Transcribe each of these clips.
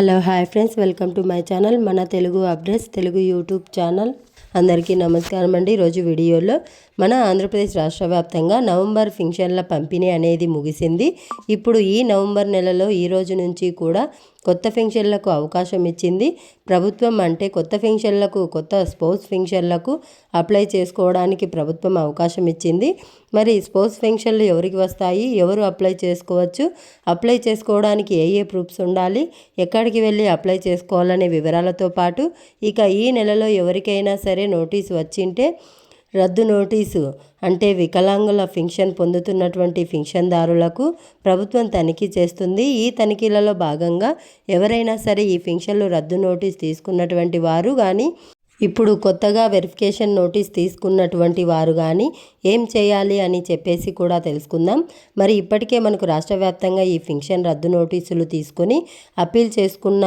Hello hi friends. Welcome to my channel మన Telugu updates Telugu YouTube channel. అందరికీ నమస్కారం అండి. ఈరోజు వీడియోలో మన ఆంధ్రప్రదేశ్ రాష్ట్ర వ్యాప్తంగా నవంబర్ ఫింక్షన్ల పంపిణీ అనేది ముగిసింది. ఇప్పుడు ఈ నవంబర్ నెలలో ఈ రోజు నుంచి కూడా కొత్త ఫింక్షన్లకు అవకాశం ఇచ్చింది. ప్రభుత్వం అంటే కొత్త ఫింక్షన్లకు కొత్త స్పోర్ట్స్ ఫింక్షన్లకు అప్లై చేసుకోవడానికి ప్రభుత్వం అవకాశం ఇచ్చింది. మరి స్పోర్ట్స్ ఫింక్షన్లు ఎవరికి వస్తాయి? ఎవరు అప్లై చేసుకోవచ్చు? అప్లై చేసుకోవడానికి ఏ ఏ ప్రూఫ్స్ ఉండాలి? ఎక్కడికి వెళ్ళి అప్లై చేసుకోవాలనే వివరాలతో పాటు ఇక ఈ నెలలో ఎవరికైనా సరే నోటీస్ వచ్చింటే రద్దు నోటీసు అంటే వికలాంగుల ఫింక్షన్ పొందుతున్నటువంటి ఫింక్షన్దారులకు ప్రభుత్వం తనిఖీ చేస్తుంది. ఈ తనిఖీలలో భాగంగా ఎవరైనా సరే ఈ ఫింక్షన్లు రద్దు నోటీస్ తీసుకున్నటువంటి వారు కానీ ఇప్పుడు కొత్తగా వెరిఫికేషన్ నోటీస్ తీసుకున్నటువంటి వారు కానీ ఏం చేయాలి అని చెప్పేసి కూడా తెలుసుకుందాం. మరి ఇప్పటికే మనకు రాష్ట్ర వ్యాప్తంగా ఈ ఫింక్షన్ రద్దు నోటీసులు తీసుకొని అప్పీల్ చేసుకున్న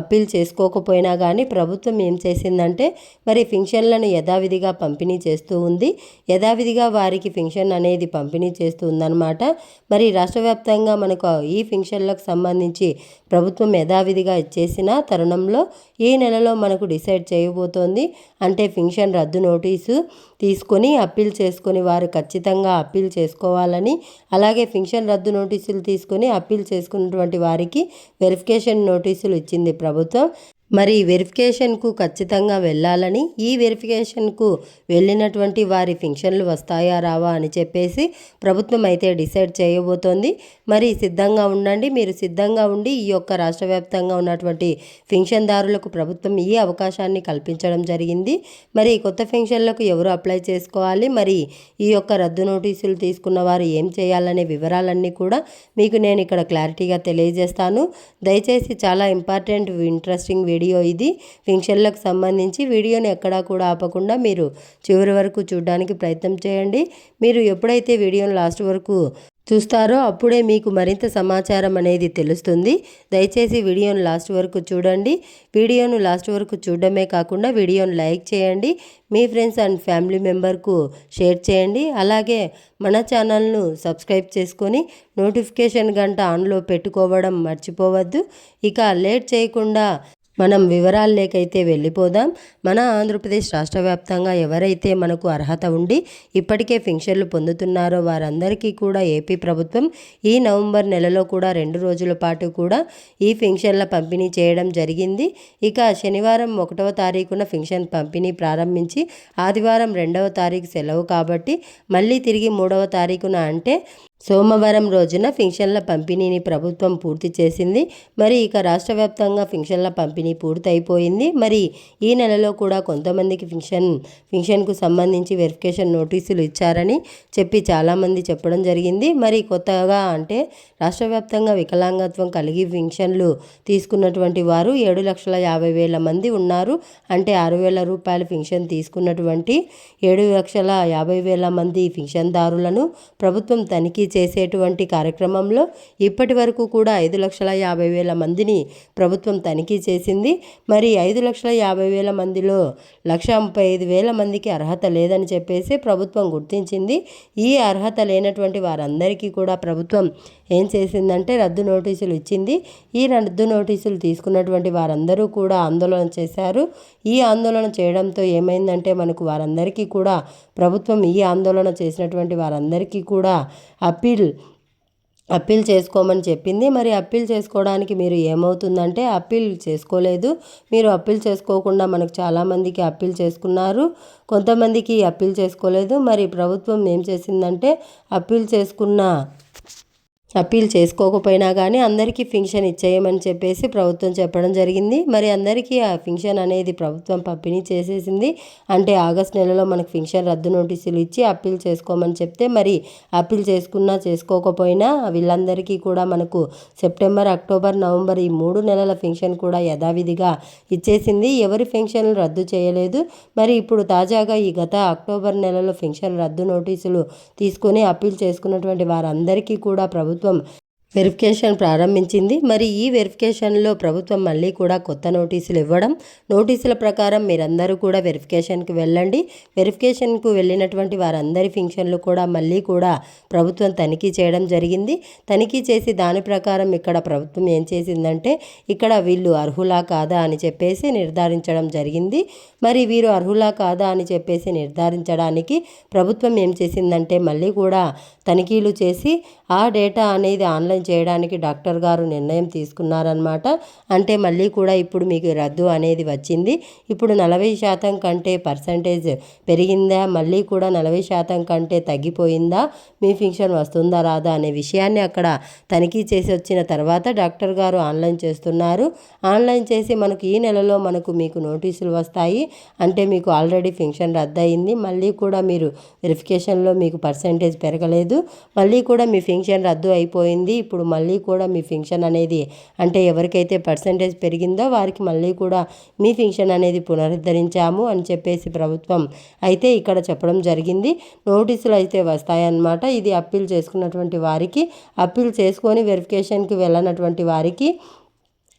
అప్పీల్ చేసుకోకపోయినా కానీ ప్రభుత్వం ఏం చేసిందంటే మరి ఫింక్షన్లను యథావిధిగా పంపిణీ చేస్తూ ఉంది. యథావిధిగా వారికి ఫింక్షన్ అనేది పంపిణీ చేస్తూ ఉందన్నమాట. మరి రాష్ట్ర వ్యాప్తంగా మనకు ఈ ఫింక్షన్లకు సంబంధించి ప్రభుత్వం యథావిధిగా ఇచ్చేసిన తరుణంలో ఈ నెలలో మనకు డిసైడ్ చేయబోతోంది. ఉంటుంది అంటే ఫింక్షన్ రద్దు నోటీసు తీసుకొని అప్పీల్ చేసుకొని వారు ఖచ్చితంగా అప్పీల్ చేసుకోవాలని అలాగే ఫింక్షన్ రద్దు నోటీసులు తీసుకొని అప్పీల్ చేసుకున్నటువంటి వారికి వెరిఫికేషన్ నోటీసులు ఇచ్చింది ప్రభుత్వం. మరి వెరిఫికేషన్కు ఖచ్చితంగా వెళ్ళాలని ఈ వెరిఫికేషన్కు వెళ్ళినటువంటి వారి ఫింక్షన్లు వస్తాయా రావా అని చెప్పేసి ప్రభుత్వం అయితే డిసైడ్ చేయబోతోంది. మరి సిద్ధంగా ఉండండి మీరు సిద్ధంగా ఉండి ఈ యొక్క రాష్ట్ర వ్యాప్తంగా ఉన్నటువంటి ఫింక్షన్దారులకు ప్రభుత్వం ఈ అవకాశాన్ని కల్పించడం జరిగింది. మరి కొత్త ఫింక్షన్లకు ఎవరు అప్లై చేసుకోవాలి? మరి ఈ యొక్క రద్దు నోటీసులు తీసుకున్న వారు ఏం చేయాలనే వివరాలన్నీ కూడా మీకు నేను ఇక్కడ క్లారిటీగా తెలియజేస్తాను. దయచేసి చాలా ఇంపార్టెంట్ ఇంట్రెస్టింగ్ వీడియో వీడియో ఇది. ఫింక్షన్లకు సంబంధించి వీడియోని ఎక్కడా కూడా ఆపకుండా మీరు చివరి వరకు చూడడానికి ప్రయత్నం చేయండి. మీరు ఎప్పుడైతే వీడియోను లాస్ట్ వరకు చూస్తారో అప్పుడే మీకు మరింత సమాచారం అనేది తెలుస్తుంది. దయచేసి వీడియోను లాస్ట్ వరకు చూడండి. వీడియోను లాస్ట్ వరకు చూడడమే కాకుండా వీడియోను లైక్ చేయండి. మీ ఫ్రెండ్స్ అండ్ ఫ్యామిలీ మెంబర్కు షేర్ చేయండి. అలాగే మన ఛానల్ను సబ్స్క్రైబ్ చేసుకొని నోటిఫికేషన్ గంట ఆన్లో పెట్టుకోవడం మర్చిపోవద్దు. ఇక లేట్ చేయకుండా మనం వివరాల్లోకైతే వెళ్ళిపోదాం. మన ఆంధ్రప్రదేశ్ రాష్ట్ర వ్యాప్తంగా ఎవరైతే మనకు అర్హత ఉండి ఇప్పటికే ఫింక్షన్లు పొందుతున్నారో వారందరికీ కూడా ఏపీ ప్రభుత్వం ఈ నవంబర్ నెలలో కూడా రెండు రోజుల పాటు కూడా ఈ ఫింక్షన్ల పంపిణీ చేయడం జరిగింది. ఇక శనివారం ఒకటవ తారీఖున ఫింక్షన్ పంపిణీ ప్రారంభించి ఆదివారం రెండవ తారీఖు సెలవు కాబట్టి మళ్ళీ తిరిగి మూడవ తారీఖున అంటే సోమవారం రోజున ఫింక్షన్ల పంపిణీని ప్రభుత్వం పూర్తి చేసింది. మరి ఇక రాష్ట్ర వ్యాప్తంగా ఫింక్షన్ల పంపిణీ పూర్తయిపోయింది. మరి ఈ నెలలో కూడా కొంతమందికి ఫింక్షన్ ఫింక్షన్కు సంబంధించి వెరిఫికేషన్ నోటీసులు ఇచ్చారని చెప్పి చాలామంది చెప్పడం జరిగింది. మరి కొత్తగా అంటే రాష్ట్ర వ్యాప్తంగా వికలాంగత్వం కలిగి ఫింక్షన్లు తీసుకున్నటువంటి వారు ఏడు లక్షల యాభై వేల మంది ఉన్నారు. అంటే ఆరు వేల రూపాయల ఫింక్షన్ తీసుకున్నటువంటి ఏడు లక్షల యాభై వేల మంది ఫింక్షన్దారులను ప్రభుత్వం తనిఖీ చేసేటువంటి కార్యక్రమంలో ఇప్పటి వరకు కూడా ఐదు లక్షల యాభై వేల మందిని ప్రభుత్వం తనిఖీ చేసింది. మరి ఐదు లక్షల యాభై వేల మందిలో లక్ష ముప్పై ఐదు వేల మందికి అర్హత లేదని చెప్పేసి ప్రభుత్వం గుర్తించింది. ఈ అర్హత లేనటువంటి వారందరికీ కూడా ప్రభుత్వం ఏం చేసిందంటే రద్దు నోటీసులు ఇచ్చింది. ఈ రద్దు నోటీసులు తీసుకున్నటువంటి వారందరూ కూడా ఆందోళన చేశారు. ఈ ఆందోళన చేయడంతో ఏమైందంటే మనకు వారందరికీ కూడా ప్రభుత్వం ఈ ఆందోళన చేసినటువంటి వారందరికీ కూడా అప్పీల్ అప్పీల్ చేసుకోమని చెప్పింది. మరి అప్పీల్ చేసుకోవడానికి మీరు ఏమవుతుందంటే అప్పీల్ చేసుకోలేదు. మీరు అప్పీల్ చేసుకోకుండా మనకు చాలామందికి అప్పీల్ చేసుకున్నారు. కొంతమందికి అప్పీల్ చేసుకోలేదు. మరి ప్రభుత్వం ఏం చేసిందంటే అప్పీల్ చేసుకున్న అప్పీల్ చేసుకోకపోయినా కానీ అందరికీ ఫింక్షన్ ఇచ్చేయమని చెప్పేసి ప్రభుత్వం చెప్పడం జరిగింది. మరి అందరికీ ఆ ఫింక్షన్ అనేది ప్రభుత్వం పంపిణీ చేసేసింది. అంటే ఆగస్ట్ నెలలో మనకు ఫింక్షన్ రద్దు నోటీసులు ఇచ్చి అప్పీల్ చేసుకోమని చెప్తే మరి అప్పీల్ చేసుకున్నా చేసుకోకపోయినా వీళ్ళందరికీ కూడా మనకు సెప్టెంబర్ అక్టోబర్ నవంబర్ ఈ మూడు నెలల ఫింక్షన్ కూడా యథావిధిగా ఇచ్చేసింది. ఎవరి ఫింక్షన్లు రద్దు చేయలేదు. మరి ఇప్పుడు తాజాగా ఈ గత అక్టోబర్ నెలలో ఫింక్షన్ రద్దు నోటీసులు తీసుకొని అప్పీల్ చేసుకున్నటువంటి వారందరికీ కూడా ప్రభుత్వం ప్రభుత్వం వెరిఫికేషన్ ప్రారంభించింది. మరి ఈ వెరిఫికేషన్లో ప్రభుత్వం మళ్ళీ కూడా కొత్త నోటీసులు ఇవ్వడం నోటీసుల ప్రకారం మీరందరూ కూడా వెరిఫికేషన్కి వెళ్ళండి. వెరిఫికేషన్కు వెళ్ళినటువంటి వారందరి ఫింక్షన్లు కూడా మళ్ళీ కూడా ప్రభుత్వం తనిఖీ చేయడం జరిగింది. తనిఖీ చేసి దాని ప్రకారం ఇక్కడ ప్రభుత్వం ఏం చేసిందంటే ఇక్కడ వీళ్ళు అర్హులా కాదా అని చెప్పేసి నిర్ధారించడం జరిగింది. మరి వీరు అర్హులా కాదా అని చెప్పేసి నిర్ధారించడానికి ప్రభుత్వం ఏం చేసిందంటే మళ్ళీ కూడా తనిఖీలు చేసి ఆ డేటా అనేది ఆన్లైన్ చేయడానికి డాక్టర్ గారు నిర్ణయం తీసుకున్నారనమాట అంటే మళ్ళీ కూడా ఇప్పుడు మీకు రద్దు అనేది వచ్చింది. ఇప్పుడు నలభై శాతం కంటే పర్సంటేజ్ పెరిగిందా? మళ్ళీ కూడా నలభై శాతం కంటే తగ్గిపోయిందా? మీ ఫింక్షన్ వస్తుందా రాదా అనే విషయాన్ని అక్కడ తనిఖీ చేసి వచ్చిన తర్వాత డాక్టర్ గారు ఆన్లైన్ చేస్తున్నారు. ఆన్లైన్ చేసి మనకు ఈ నెలలో మనకు మీకు నోటీసులు వస్తాయి. అంటే మీకు ఆల్రెడీ ఫింక్షన్ రద్దయింది. మళ్ళీ కూడా మీరు వెరిఫికేషన్లో మీకు పర్సంటేజ్ పెరగలేదు. మళ్ళీ కూడా మీ ఫింక్షన్ రద్దు అయిపోయింది. ఇప్పుడు ఇప్పుడు మళ్ళీ కూడా మీ ఫింక్షన్ అనేది అంటే ఎవరికైతే పర్సంటేజ్ పెరిగిందో వారికి మళ్ళీ కూడా మీ ఫింక్షన్ అనేది పునరుద్ధరించాము అని చెప్పేసి ప్రభుత్వం అయితే ఇక్కడ చెప్పడం జరిగింది. నోటీసులు అయితే వస్తాయన్నమాట. ఇది అప్పీల్ చేసుకున్నటువంటి వారికి అప్పీల్ చేసుకొని వెరిఫికేషన్కి వెళ్ళనటువంటి వారికి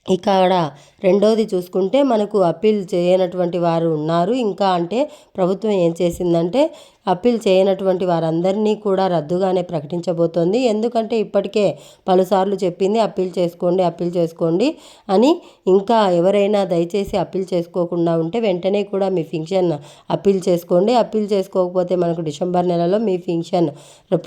ఇక్కడ రెండోది చూసుకుంటే మనకు అప్పీల్ చేయనటువంటి వారు ఉన్నారు. ఇంకా అంటే ప్రభుత్వం ఏం చేసిందంటే అప్పీల్ చేయనటువంటి వారందరినీ కూడా రద్దుగానే ప్రకటించబోతోంది. ఎందుకంటే ఇప్పటికే పలుసార్లు చెప్పింది అప్పీల్ చేసుకోండి అప్పీల్ చేసుకోండి అని ఇంకా ఎవరైనా దయచేసి అప్పీల్ చేసుకోకుండా ఉంటే వెంటనే కూడా మీ ఫింక్షన్ అప్పీల్ చేసుకోండి. అప్పీల్ చేసుకోకపోతే మనకు డిసెంబర్ నెలలో మీ ఫింక్షన్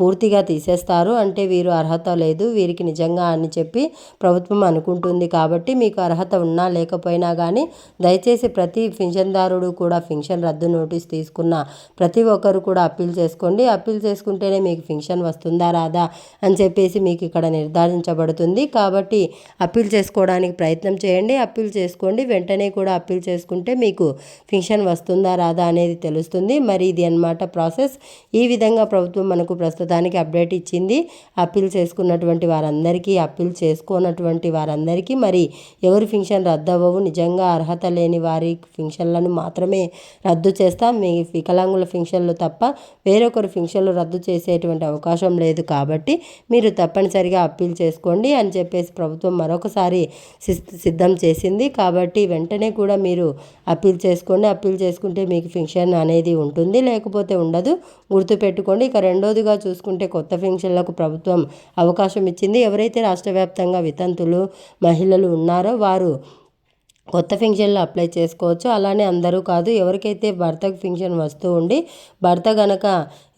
పూర్తిగా తీసేస్తారు. అంటే వీరు అర్హత లేదు వీరికి నిజంగా అని చెప్పి ప్రభుత్వం అనుకుంటుంది. కాబట్టి మీకు అర్హత ఉన్నా లేకపోయినా కానీ దయచేసి ప్రతి పింఛన్దారుడు కూడా పింఛన్ రద్దు నోటీస్ తీసుకున్న ప్రతి ఒక్కరు కూడా అప్పీల్ చేసుకోండి. అప్పీల్ చేసుకుంటేనే మీకు పింఛన్ వస్తుందా రాదా అని చెప్పేసి మీకు ఇక్కడ నిర్ధారించబడుతుంది. కాబట్టి అప్పీల్ చేసుకోవడానికి ప్రయత్నం చేయండి. అప్పీల్ చేసుకోండి. వెంటనే కూడా అప్పీల్ చేసుకుంటే మీకు పింఛన్ వస్తుందా రాదా అనేది తెలుస్తుంది. మరి ఇది అన్నమాట ప్రాసెస్. ఈ విధంగా ప్రభుత్వం మనకు ప్రస్తుతానికి అప్డేట్ ఇచ్చింది. అప్పీల్ చేసుకున్నటువంటి వారందరికీ అప్పీల్ చేసుకోనటువంటి వారందరికీ మరి ఎవరి ఫింక్షన్ రద్దవ్వవు. నిజంగా అర్హత లేని వారి ఫింక్షన్లను మాత్రమే రద్దు చేస్తాం. మీ వికలాంగుల ఫింక్షన్లు తప్ప వేరొకరు ఫింక్షన్లు రద్దు చేసేటువంటి అవకాశం లేదు కాబట్టి మీరు తప్పనిసరిగా అప్పీల్ చేసుకోండి అని చెప్పేసి ప్రభుత్వం మరొకసారి సిద్ధం చేసింది. కాబట్టి వెంటనే కూడా మీరు అప్పీల్ చేసుకోండి. అప్పీల్ చేసుకుంటే మీకు ఫింక్షన్ అనేది ఉంటుంది. లేకపోతే ఉండదు. గుర్తుపెట్టుకోండి. ఇక రెండోదిగా చూసుకుంటే కొత్త ఫింక్షన్లకు ప్రభుత్వం అవకాశం ఇచ్చింది. ఎవరైతే రాష్ట్ర వ్యాప్తంగా వితంతులు మహిళలు ఉన్నారో వారు కొత్త ఫింక్షన్లో అప్లై చేసుకోవచ్చు. అలానే అందరూ కాదు ఎవరికైతే భర్తకు ఫింక్షన్ వస్తూ ఉండి భర్త గనక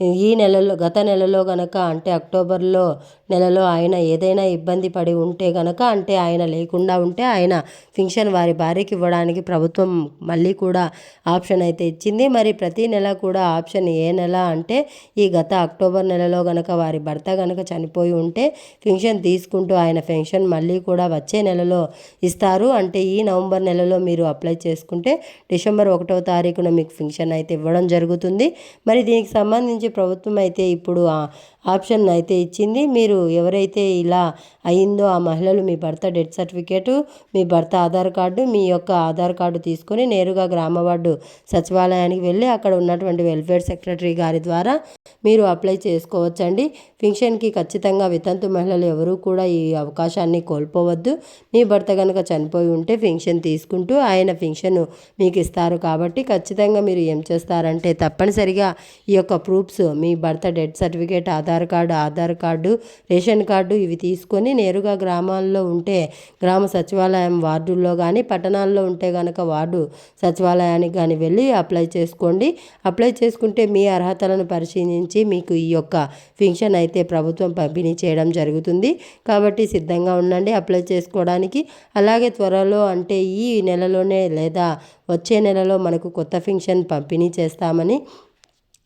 ఈ నెలలో గత నెలలో గనక అంటే అక్టోబర్లో నెలలో ఆయన ఏదైనా ఇబ్బంది పడి ఉంటే గనక అంటే ఆయన లేకుండా ఉంటే ఆయన పింఛన్ వారి భార్యకి ఇవ్వడానికి ప్రభుత్వం మళ్ళీ కూడా ఆప్షన్ అయితే ఇచ్చింది. మరి ప్రతి నెల కూడా ఆప్షన్ ఏ నెల అంటే ఈ గత అక్టోబర్ నెలలో గనక వారి భర్త గనక చనిపోయి ఉంటే పింఛన్ తీసుకుంటూ ఆయన పెన్షన్ మళ్ళీ కూడా వచ్చే నెలలో ఇస్తారు. అంటే ఈ నవంబర్ నెలలో మీరు అప్లై చేసుకుంటే డిసెంబర్ ఒకటో తారీఖున మీకు పింఛన్ అయితే ఇవ్వడం జరుగుతుంది. మరి దీనికి సంబంధించి ప్రభుత్వం అయితే ఇప్పుడు ఆప్షన్ అయితే ఇచ్చింది. మీరు ఎవరైతే ఇలా అయిందో ఆ మహిళలు మీ భర్త డెత్ సర్టిఫికేటు మీ భర్త ఆధార్ కార్డు మీ యొక్క ఆధార్ కార్డు తీసుకొని నేరుగా గ్రామ వార్డు సచివాలయానికి వెళ్ళి అక్కడ ఉన్నటువంటి వెల్ఫేర్ సెక్రటరీ గారి ద్వారా మీరు అప్లై చేసుకోవచ్చండి. ఫింక్షన్కి ఖచ్చితంగా వితంతు మహిళలు ఎవరూ కూడా ఈ అవకాశాన్ని కోల్పోవద్దు. మీ భర్త కనుక చనిపోయి ఉంటే ఫింక్షన్ తీసుకుంటూ ఆయన ఫింక్షన్ మీకు ఇస్తారు కాబట్టి ఖచ్చితంగా మీరు ఏం చేస్తారంటే తప్పనిసరిగా ఈ యొక్క ప్రూఫ్స్ మీ భర్త death certificate Aadhaar Aadhaar card Aadhaar card ration card ఇవి తీసుకొని నేరుగా గ్రామాల్లో ఉంటే గ్రామ సచివాలయం వార్డుల్లో కానీ పట్టణాల్లో ఉంటే కనుక వార్డు సచివాలయానికి కానీ వెళ్ళి అప్లై చేసుకోండి. అప్లై చేసుకుంటే మీ అర్హతలను పరిశీలించి మీకు ఈ యొక్క ఫింక్షన్ అయితే ప్రభుత్వం పంపిణీ చేయడం జరుగుతుంది. కాబట్టి సిద్ధంగా ఉండండి అప్లై చేసుకోవడానికి. అలాగే త్వరలో అంటే ఈ నెలలోనే లేదా వచ్చే నెలలో మనకు కొత్త ఫింక్షన్ పంపిణీ చేస్తామని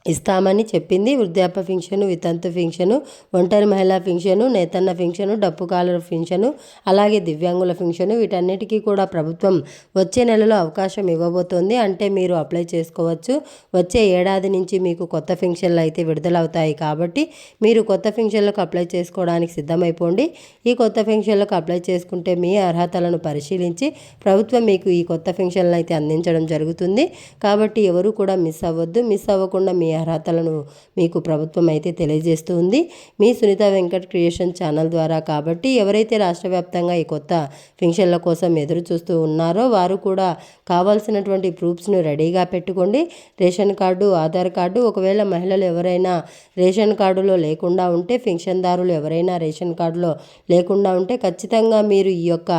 ఇస్తామని చెప్పింది. వృద్ధాప్య ఫింక్షను వితంతు ఫింక్షను ఒంటరి మహిళా ఫింక్షను నేతన్న ఫింక్షను డప్పు కాలర్ ఫింక్షను అలాగే దివ్యాంగుల ఫింక్షను వీటన్నిటికీ కూడా ప్రభుత్వం వచ్చే నెలలో అవకాశం ఇవ్వబోతోంది. అంటే మీరు అప్లై చేసుకోవచ్చు. వచ్చే ఏడాది నుంచి మీకు కొత్త ఫింక్షన్లు అయితే విడుదలవుతాయి కాబట్టి మీరు కొత్త ఫింక్షన్లకు అప్లై చేసుకోవడానికి సిద్ధమైపోండి. ఈ కొత్త ఫింక్షన్లకు అప్లై చేసుకుంటే మీ అర్హతలను పరిశీలించి ప్రభుత్వం మీకు ఈ కొత్త ఫింక్షన్లు అయితే అందించడం జరుగుతుంది. కాబట్టి ఎవరు కూడా మిస్ అవ్వద్దు. మిస్ అవ్వకుండా మీ అర్హతలను మీకు ప్రభుత్వం అయితే తెలియజేస్తుంది. మీ సునీత వెంకట్ క్రియేషన్ ఛానల్ ద్వారా కాబట్టి ఎవరైతే రాష్ట్ర వ్యాప్తంగా ఈ కొత్త పెన్షన్ల కోసం ఎదురు చూస్తూ ఉన్నారో వారు కూడా కావాల్సినటువంటి ప్రూఫ్స్ను రెడీగా పెట్టుకోండి. రేషన్ కార్డు ఆధార్ కార్డు ఒకవేళ మహిళలు ఎవరైనా రేషన్ కార్డులో లేకుండా ఉంటే పెన్షన్దారులు ఎవరైనా రేషన్ కార్డులో లేకుండా ఉంటే ఖచ్చితంగా మీరు ఈ యొక్క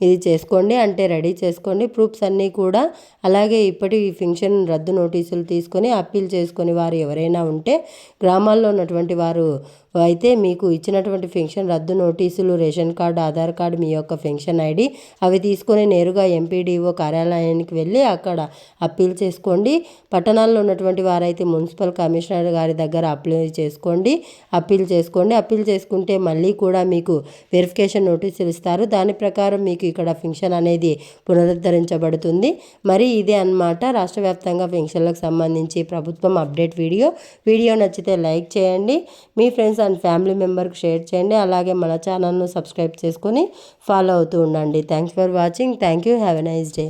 ఇది చేసుకోండి అంటే రెడీ చేసుకోండి. ప్రూఫ్స్ అన్నీ కూడా అలాగే ఇప్పటి ఈ ఫింక్షన్ రద్దు నోటీసులు తీసుకొని అప్పీల్ చేసుకుని వారు ఎవరైనా ఉంటే గ్రామాల్లో ఉన్నటువంటి వారు అయితే మీకు ఇచ్చినటువంటి ఫెన్షన్ రద్దు నోటీసులు రేషన్ కార్డు ఆధార్ కార్డు మీ యొక్క ఫెన్షన్ ఐడి అవి తీసుకొని నేరుగా ఎంపీడీఓ కార్యాలయానికి వెళ్ళి అక్కడ అప్పీల్ చేసుకోండి. పట్టణాల్లో ఉన్నటువంటి వారైతే మున్సిపల్ కమిషనర్ గారి దగ్గర అప్లై చేసుకోండి. అప్పీల్ చేసుకోండి. అప్పీల్ చేసుకుంటే మళ్ళీ కూడా మీకు వెరిఫికేషన్ నోటీసులు ఇస్తారు. దాని ప్రకారం మీకు ఇక్కడ ఫెన్షన్ అనేది పునరుద్ధరించబడుతుంది. మరి ఇదే అన్నమాట రాష్ట్ర వ్యాప్తంగా ఫెన్షన్లకు సంబంధించి ప్రభుత్వం అప్డేట్ వీడియో. వీడియో నచ్చితే లైక్ చేయండి. మీ ఫ్రెండ్స్ అండ్ ఫ్యామిలీ మెంబర్కి షేర్ చేయండి. అలాగే మన ఛానల్ను సబ్స్క్రైబ్ చేసుకొని ఫాలో అవుతూ ఉండండి. Thanks for watching. Thank you. Have a nice day.